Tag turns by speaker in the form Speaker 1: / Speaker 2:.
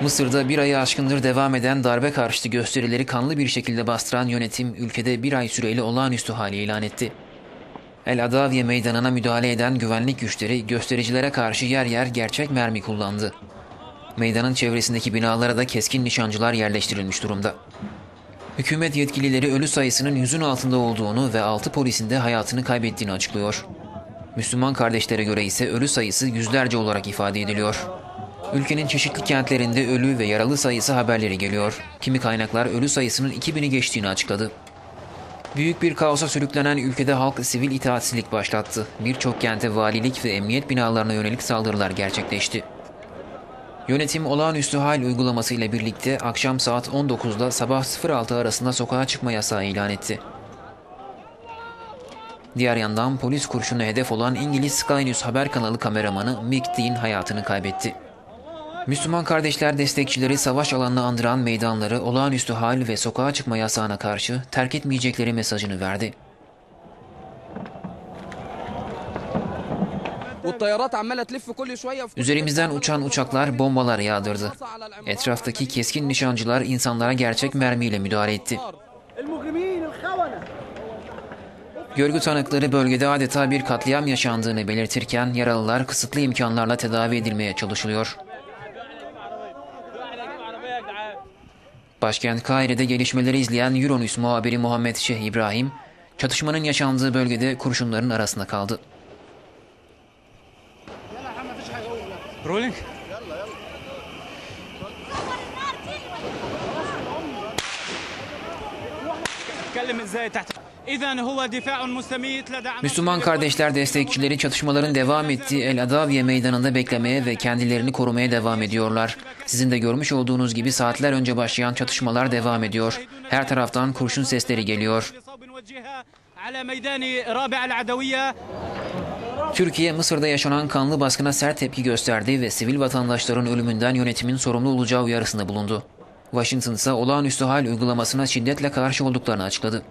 Speaker 1: Mısır'da bir ayı aşkındır devam eden darbe karşıtı gösterileri kanlı bir şekilde bastıran yönetim ülkede bir ay süreyle olağanüstü hali ilan etti. El Adaviye meydanına müdahale eden güvenlik güçleri göstericilere karşı yer yer gerçek mermi kullandı. Meydanın çevresindeki binalara da keskin nişancılar yerleştirilmiş durumda. Hükümet yetkilileri ölü sayısının yüzün altında olduğunu ve 6 polisin de hayatını kaybettiğini açıklıyor. Müslüman kardeşlere göre ise ölü sayısı yüzlerce olarak ifade ediliyor. Ülkenin çeşitli kentlerinde ölü ve yaralı sayısı haberleri geliyor. Kimi kaynaklar ölü sayısının 2000'i geçtiğini açıkladı. Büyük bir kaosa sürüklenen ülkede halk sivil itaatsizlik başlattı. Birçok kente valilik ve emniyet binalarına yönelik saldırılar gerçekleşti. Yönetim olağanüstü hal uygulaması ile birlikte akşam saat 19'da sabah 06 arasında sokağa çıkma yasağı ilan etti. Diğer yandan polis kurşunu hedef olan İngiliz Sky News haber kanalı kameramanı Mick Dean hayatını kaybetti. Müslüman kardeşler destekçileri savaş alanını andıran meydanları olağanüstü hal ve sokağa çıkma yasağına karşı terk etmeyecekleri mesajını verdi. Üzerimizden uçan uçaklar bombalar yağdırdı. Etraftaki keskin nişancılar insanlara gerçek mermiyle müdahale etti. Görgü tanıkları bölgede adeta bir katliam yaşandığını belirtirken yaralılar kısıtlı imkanlarla tedavi edilmeye çalışılıyor. Başkent Kahire'de gelişmeleri izleyen Euronews muhabiri Muhammed Şeyh İbrahim, çatışmanın yaşandığı bölgede kurşunların arasında kaldı.
Speaker 2: رولينج تكلم ازاي تحت
Speaker 1: Müslüman kardeşler destekçileri çatışmaların devam ettiği El Adaviye meydanında beklemeye ve kendilerini korumaya devam ediyorlar. Sizin de görmüş olduğunuz gibi saatler önce başlayan çatışmalar devam ediyor. Her taraftan kurşun sesleri geliyor. Türkiye Mısır'da yaşanan kanlı baskına sert tepki gösterdi ve sivil vatandaşların ölümünden yönetimin sorumlu olacağı uyarısında bulundu. Washington ise olağanüstü hal uygulamasına şiddetle karşı olduklarını açıkladı.